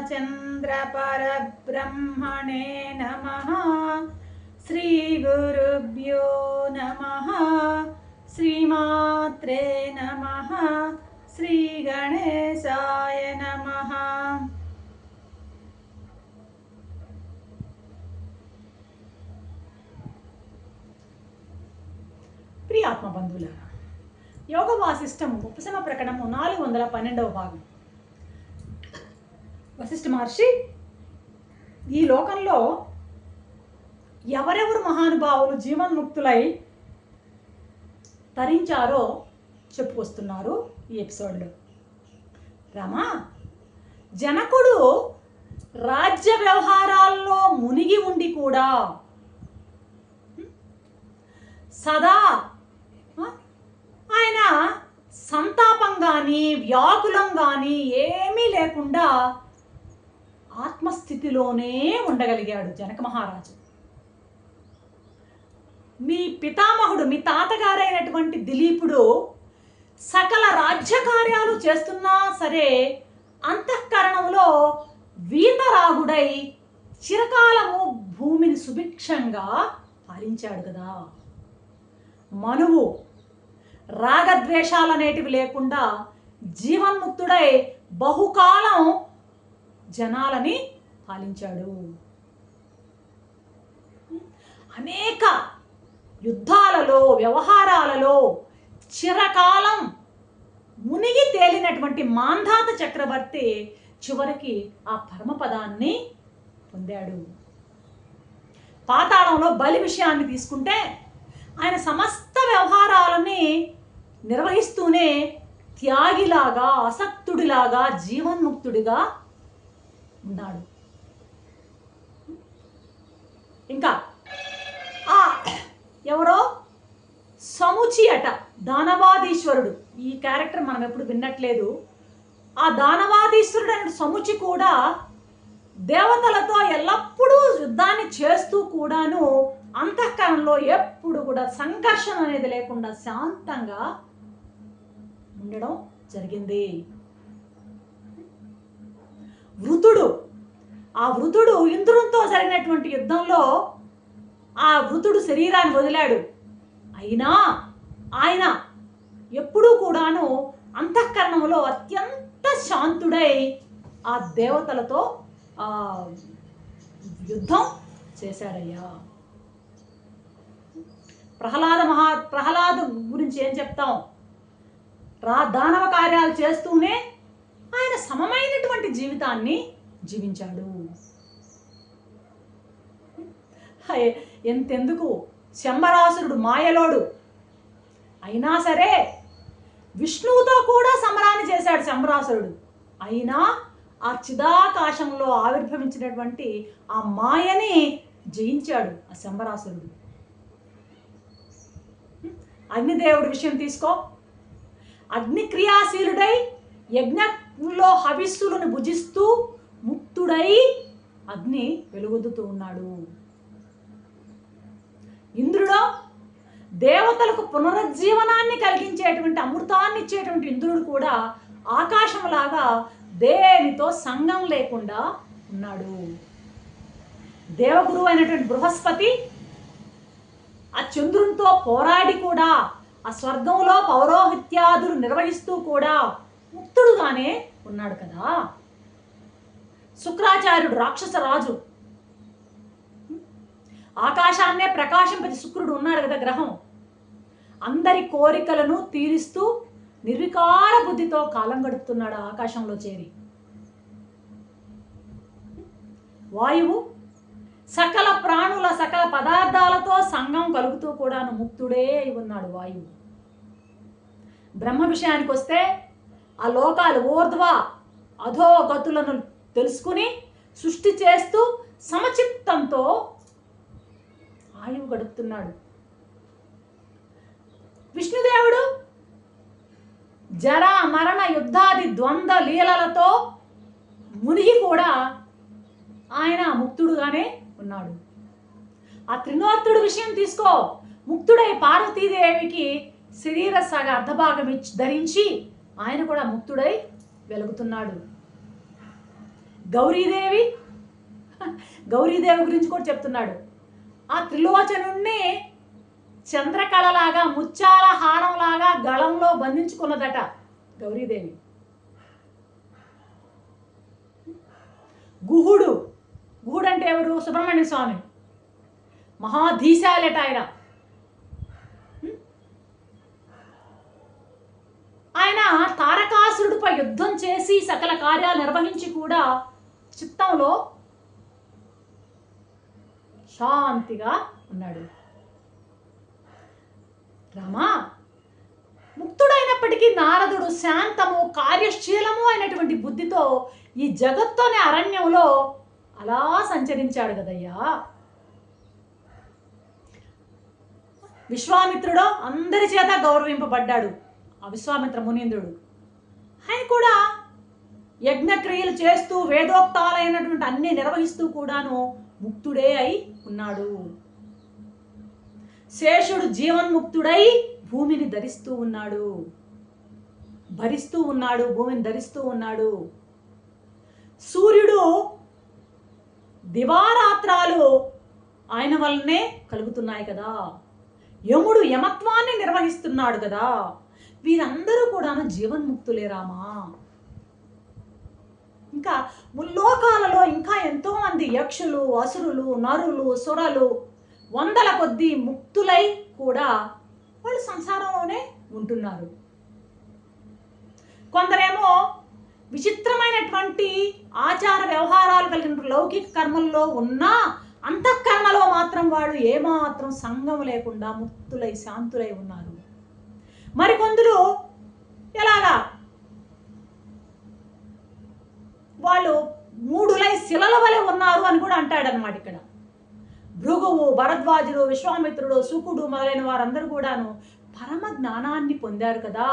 చంద్రపరబ్రహ్మణే నమ. శ్రీగురుభ్యో నమ. శ్రీమాత్రే నమ. శ్రీగణేశాయ నమ. ప్రియాత్మ బంధువులారా యోగ వాసిష్టము ఉపశమ ప్రకటనము నాలుగు వందల పన్నెండవ భాగం. వశిష్ఠ మహర్షి ఈ లోకంలో ఎవరెవరు మహానుభావులు జీవన్ముక్తులై తరించారో చెప్పుకొస్తున్నారు ఈ ఎపిసోడ్లో. రామా జనకుడు రాజ్య వ్యవహారాల్లో మునిగి ఉండి కూడా సదా ఆయన సంతాపం కానీ వ్యాకులం కానీ ఏమీ లేకుండా ఆత్మస్థితిలోనే ఉండగలిగాడు జనక మహారాజు. మీ పితామహుడు మీ తాతగారైనటువంటి దిలీపుడు సకల రాజ్య కార్యాలు చేస్తున్నా సరే అంతఃకరణంలో వీతరాగుడై చిరకాలము భూమిని సుభిక్షంగా పాలించాడు కదా. మనువు రాగద్వేషాలనేటివి లేకుండా జీవన్ముక్తుడై బహుకాలం జనాలని పాలించాడు. అనేక యుద్ధాలలో వ్యవహారాలలో చిరకాలం మునిగి తేలినటువంటి మాంధాత చక్రవర్తి చివరికి ఆ పరమపదాన్ని పొందాడు. పాతాళంలో బలి విషయాన్ని తీసుకుంటే ఆయన సమస్త వ్యవహారాలని నిర్వహిస్తూనే త్యాగిలాగా అసక్తుడిలాగా జీవన్ముక్తుడిగా ఉన్నాడు. ఇంకా ఆ ఎవరో? సముచి అట దానవాదీశ్వరుడు. ఈ క్యారెక్టర్ మనం ఎప్పుడు విన్నట్లేదు. ఆ దానవాదీశ్వరుడు అనే సముచి కూడా దేవతలతో ఎల్లప్పుడూ యుద్ధాన్ని చేస్తూ కూడాను అంతఃకరణలో ఎప్పుడు కూడా సంఘర్షణ అనేది లేకుండా శాంతంగా ఉండడం జరిగింది. వృతుడు. ఆ వృతుడు ఇంద్రునితో జరిగినటువంటి యుద్ధంలో ఆ వృతుడు శరీరాన్ని వదిలాడు. అయినా ఆయన ఎప్పుడూ కూడాను అంతఃకరణంలో అత్యంత శాంతుడై ఆ దేవతలతో ఆ యుద్ధం చేశాడయ్యా. ప్రహ్లాద మహా ప్రహ్లాద గురించి ఏం చెప్తాం? రా దానవ కార్యాలు చేస్తూనే ఆయన సమమైనటువంటి జీవితాన్ని జీవించాడు. హై, ఎంతెందుకు? శంబరాసురుడు మాయలోడు. అయినా సరే విష్ణువుతో కూడా సమరాన్ని చేశాడు శంబరాసురుడు. అయినా ఆ చిదాకాశంలో ఆవిర్భవించినటువంటి ఆ మాయని జయించాడు ఆ శంబరాసురుడు. అగ్నిదేవుడి విషయం తీసుకో. అగ్ని క్రియాశీలుడై యజ్ఞంలో హవిస్సులను భుజిస్తూ ముక్తుడై అగ్ని వెలుగొద్దుతూ ఉన్నాడు. ఇంద్రుడు దేవతలకు పునరుజ్జీవనాన్ని కలిగించేటువంటి అమృతాన్ని ఇచ్చేటువంటి ఇంద్రుడు కూడా ఆకాశంలాగా దేనితో సంగం లేకుండా ఉన్నాడు. దేవగురువు అయినటువంటి బృహస్పతి ఆ చంద్రునితో పోరాడి కూడా ఆ స్వర్గంలో పౌరోహిత్యాదులు నిర్వహిస్తూ కూడా ముక్తుడుగానే ఉన్నాడు కదా. శుక్రాచార్యుడు రాక్షస రాజు. ఆకాశాన్నే ప్రకాశింపతి శుక్రుడు ఉన్నాడు కదా గ్రహం. అందరి కోరికలను తీరుస్తూ నిర్వికార బుద్ధితో కాలం గడుపుతున్నాడు ఆకాశంలో చేరి. వాయువు సకల ప్రాణుల సకల పదార్థాలతో సంఘం కలుగుతూ కూడాను ముక్తుడే ఉన్నాడు వాయువు. బ్రహ్మ విషయానికి వస్తే ఆ లోకాలు ఊర్ధ్వ అధోగతులను తెలుసుకుని సృష్టి చేస్తూ సమచిత్తంతో ఆయువు గడుపుతున్నాడు. విష్ణుదేవుడు జర మరణ యుద్ధాది ద్వంద్వ లీలలతో మునిగి కూడా ఆయన ముక్తుడుగానే ఉన్నాడు. ఆ త్రినోత్తుడు విషయం తీసుకో. ముక్తుడై పార్వతీదేవికి శరీర సగ అర్ధభాగం ఇచ్చి ధరించి ఆయన కూడా ముక్తుడై వెలుగుతున్నాడు. గౌరీదేవి గౌరీదేవి గురించి కూడా చెప్తున్నాడు. ఆ త్రిలోచనుణ్ణి చంద్రకళలాగా ముత్యాల హారంలాగా గళంలో బంధించుకున్నదట గౌరీదేవి. గుహుడు గుహుడు అంటే ఎవరు? సుబ్రహ్మణ్య స్వామి. మహాధీశాలట ఆయన. ఆయన తారకాసురుడిపై యుద్ధం చేసి సకల కార్యాలు నిర్వహించి కూడా చిత్తంలో శాంతిగా ఉన్నాడు. రామా ముక్తుడైనప్పటికీ నారదుడు శాంతము కార్యశీలము అయినటువంటి బుద్ధితో ఈ జగత్తోనే అరణ్యంలో అలా సంచరించాడు కదయ్యా. విశ్వామిత్రుడు అందరి చేత గౌరవింపబడ్డాడు. విశ్వామిత్ర మునీంద్రుడు. ఆయన కూడా యజ్ఞక్రియలు చేస్తూ వేదోక్తాలైనటువంటి అన్ని నిర్వహిస్తూ కూడాను ముక్తుడే అయి ఉన్నాడు. శేషుడు జీవన్ముక్తుడై భూమిని ధరిస్తూ ఉన్నాడు. భరిస్తూ ఉన్నాడు భూమిని ధరిస్తూ ఉన్నాడు. సూర్యుడు దివారాత్రాలు ఆయన వల్లనే కలుగుతున్నాయి కదా. యముడు యమత్వాన్ని నిర్వహిస్తున్నాడు కదా. వీరందరూ కూడాను జీవన్ముక్తులే రామా. ఇంకా ముల్లోకాలలో ఇంకా ఎంతో మంది యక్షులు అసురులు నరులు సురలు వందల కొద్దీ ముక్తులై కూడా వాళ్ళు సంసారంలోనే ఉంటున్నారు. కొందరేమో విచిత్రమైనటువంటి ఆచార వ్యవహారాలు కలిగిన లౌకిక కర్మల్లో ఉన్నా అంతఃకరణలో మాత్రం వాళ్ళు ఏమాత్రం సంగం లేకుండా ముక్తులై శాంతులై ఉన్నారు. మరికొందరు ఎలాగా? వాళ్ళు మూడులై శిలల వలె ఉన్నారు అని కూడా అంటాడనమాట ఇక్కడ. భృగువు భరద్వాజుడు విశ్వామిత్రుడు సుకుడు మొదలైన వారందరూ కూడాను పరమ జ్ఞానాన్ని పొందారు కదా.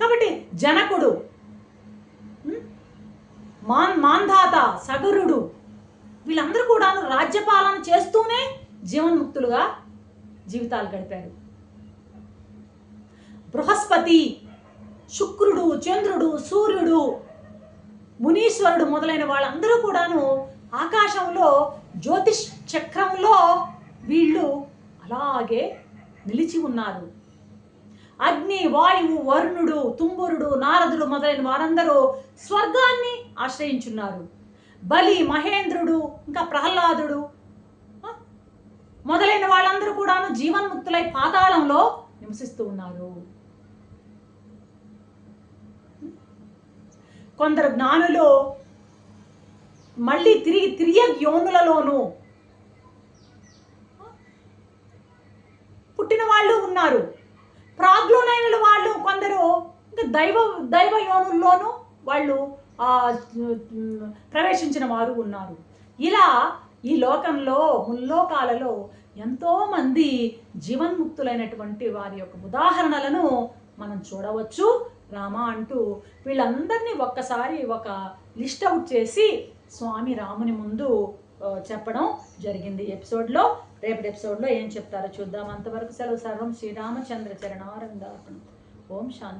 కాబట్టి జనకుడు మాన్ మాంధాత సగరుడు వీళ్ళందరూ కూడాను రాజ్యపాలన చేస్తూనే జీవన్ముక్తులుగా జీవితాలు గడిపారు. బృహస్పతి శుక్రుడు చంద్రుడు సూర్యుడు మునీశ్వరుడు మొదలైన వాళ్ళందరూ కూడాను ఆకాశంలో జ్యోతిష్ చక్రంలో వీళ్ళు అలాగే నిలిచి ఉన్నారు. అగ్ని వాయువు వరుణుడు తుంబురుడు నారదుడు మొదలైన వారందరూ స్వర్గాన్ని ఆశ్రయించున్నారు. బలి మహేంద్రుడు ఇంకా ప్రహ్లాదుడు మొదలైన వాళ్ళందరూ కూడాను జీవన్ముక్తులై పాతాళంలో నివసిస్తూ ఉన్నారు. కొందరు జ్ఞానులు మళ్ళీ తిరిగి తిరిగే యోనులలోనూ పుట్టిన వాళ్ళు ఉన్నారు. ప్రాగ్లోనైన వాళ్ళు కొందరు ఇంకా దైవ దైవ యోనుల్లోనూ వాళ్ళు ప్రవేశించిన వారు ఉన్నారు. ఇలా ఈ లోకంలో ముల్లోకాలలో ఎంతోమంది జీవన్ముక్తులైనటువంటి వారి యొక్క ఉదాహరణలను మనం చూడవచ్చు. రామ అంటూ వీళ్ళందరినీ ఒక్కసారి ఒక లిస్ట్ అవుట్ చేసి స్వామి రాముని ముందు చెప్పడం జరిగింది ఎపిసోడ్లో. రేపటి ఎపిసోడ్లో ఏం చెప్తారో చూద్దాం. అంతవరకు సెలవు సర్వం శ్రీరామచంద్ర చరణారందార్పణం ఓం శాంతి.